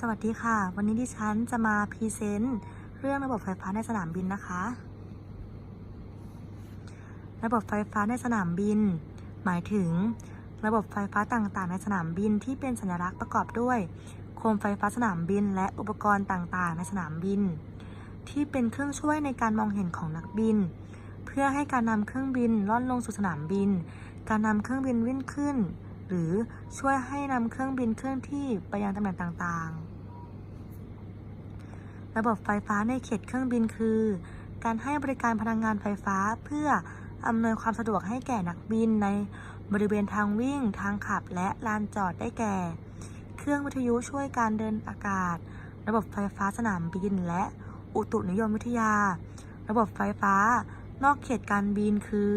สวัสดีค่ะ วันนี้ดิฉันจะมาพรีเซนต์เรื่องระบบไฟฟ้าในสนามบินนะคะ ระบบไฟฟ้าในสนามบิน หมายถึง ระบบไฟฟ้าต่างๆ ในสนามบินที่เป็นสัญลักษณ์ประกอบด้วย โคมไฟฟ้าสนามบิน และอุปกรณ์ต่างๆ ในสนามบิน ที่เป็นเครื่องช่วยในการมองเห็นของนักบิน เพื่อให้การนำเครื่องบินล่อนลงสู่สนามบิน การนำเครื่องบินวิ่งขึ้น หรือช่วยให้นำเครื่องบินเคลื่อนที่ไปยังตำแหน่งต่างๆ ระบบไฟฟ้าในเขตเครื่องบินคือ การให้บริการพลังงานไฟฟ้าเพื่ออำนวยความสะดวกให้แก่นักบินในบริเวณทางวิ่ง ทางขับ และลานจอดได้แก่ เครื่องวิทยุช่วยการเดินอากาศ ระบบไฟฟ้าสนามบิน และอุตุนิยมวิทยา ระบบไฟฟ้านอกเขตการบินคือ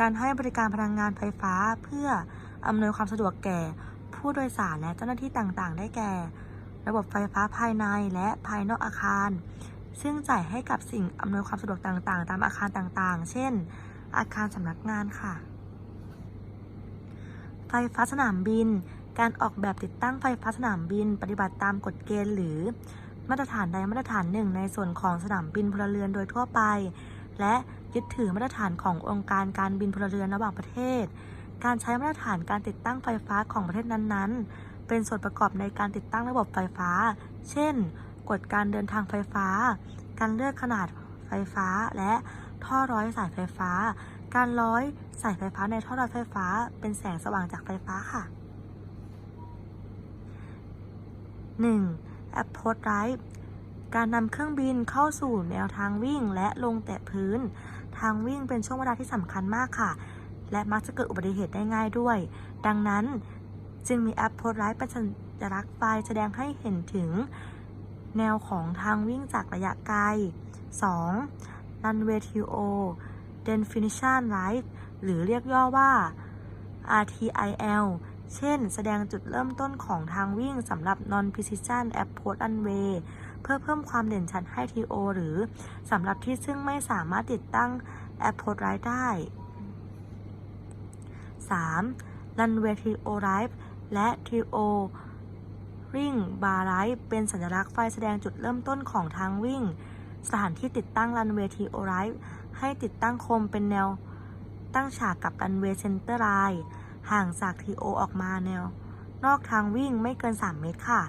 การให้บริการพลังงานไฟฟ้าเพื่อ อำนวยความสะดวกแก่ ผู้โดยสารและเจ้าหน้าที่ต่างๆ ได้แก่ ระบบไฟฟ้าภายในและภายนอกอาคาร ซึ่งจ่ายให้กับสิ่งอำนวยความสะดวกต่างๆ ตามอาคารต่างๆ เช่น อาคารสำนักงานค่ะ ไฟฟ้าสนามบิน การออกแบบติดตั้งไฟฟ้าสนามบิน ปฏิบัติตามกฎเกณฑ์หรือมาตรฐานใดมาตรฐานหนึ่งในส่วนของสนามบินพลเรือนโดยทั่วไป และยึดถือมาตรฐานขององค์การการบินพลเรือนระหว่างประเทศ การใช้มาตรฐานการติดตั้งไฟฟ้าของประเทศนั้นๆ เป็นส่วนประกอบในการติดตั้งระบบไฟฟ้า เช่น กฎการเดินทางไฟฟ้า การเลือกขนาดไฟฟ้า และท่อร้อยสายไฟฟ้า การร้อยสายไฟฟ้าในท่อร้อยไฟฟ้า เป็นแสงสว่างจากไฟฟ้าค่ะ 1. Approach Drive การนำเครื่องบินเข้าสู่แนวทางวิ่งและลงแตะพื้น ทางวิ่งเป็นช่วงเวลาที่สำคัญมากค่ะ และมักจะเกิดอุบัติเหตุได้ง่ายด้วย ดังนั้นจึงมีแอปโพสไลท์เป็นสัญลักษณ์ไฟแสดงให้เห็นถึงแนวของทางวิ่งจากระยะไกล 2. Runway TO Definition Light หรือเรียกย่อว่า RTIL เช่น แสดงจุดเริ่มต้นของทางวิ่งสำหรับ Non Precision Approach Runway เพื่อเพิ่มความเด่นชัดให้ TO หรือสำหรับที่ซึ่งไม่สามารถติดตั้ง Approach Light ได้ 3. Runway TO Light และ TO Ring Bar Light เป็นสัญลักษณ์ไฟแสดงจุดเริ่มต้นของทางวิ่ง สถานที่ติดตั้ง Runway TO Light ให้ติดตั้งโคมเป็นแนว ตั้งฉากกับ Runway Center Line ห่างจาก TO ออกมาแนว นอกทางวิ่งไม่เกิน 3 เมตรค่ะ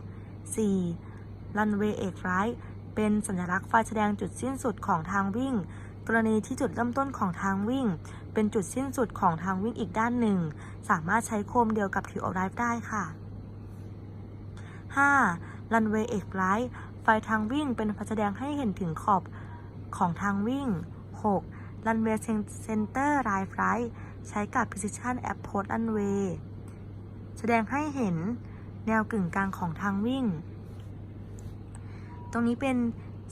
4. Runway X Right เป็นสัญลักษณ์ไฟแสดงจุดสิ้นสุดของทางวิ่ง กรณีที่จุดเริ่มต้นของทางวิ่ง เป็นจุดสิ้นสุดของทางวิ่งอีกด้านหนึ่ง สามารถใช้โคมเดียวกับ TO Drive ได้ค่ะ 5. Runway X Right ไฟทางวิ่งเป็นไฟแสดงให้เห็นถึงขอบของทางวิ่ง 6. Runway Center Line Right ใช้กับ Precision Approach Runway แสดงให้เห็นแนวกึ่งกลางของทางวิ่ง ตรงนี้เป็น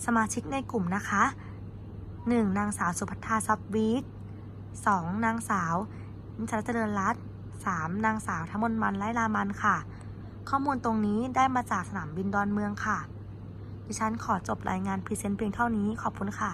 สมาชิกในกลุ่มนะคะ 1. นางสาวสุภัทราซับวีค 2. นางสาวนิชาเจริญรัตน์ 3. นางสาวธมนมันไลลามันค่ะ ข้อมูลตรงนี้ได้มาจากสนามบินดอนเมืองค่ะ ดิฉันขอจบรายงานพรีเซนต์เพียงเท่านี้ขอบคุณค่ะ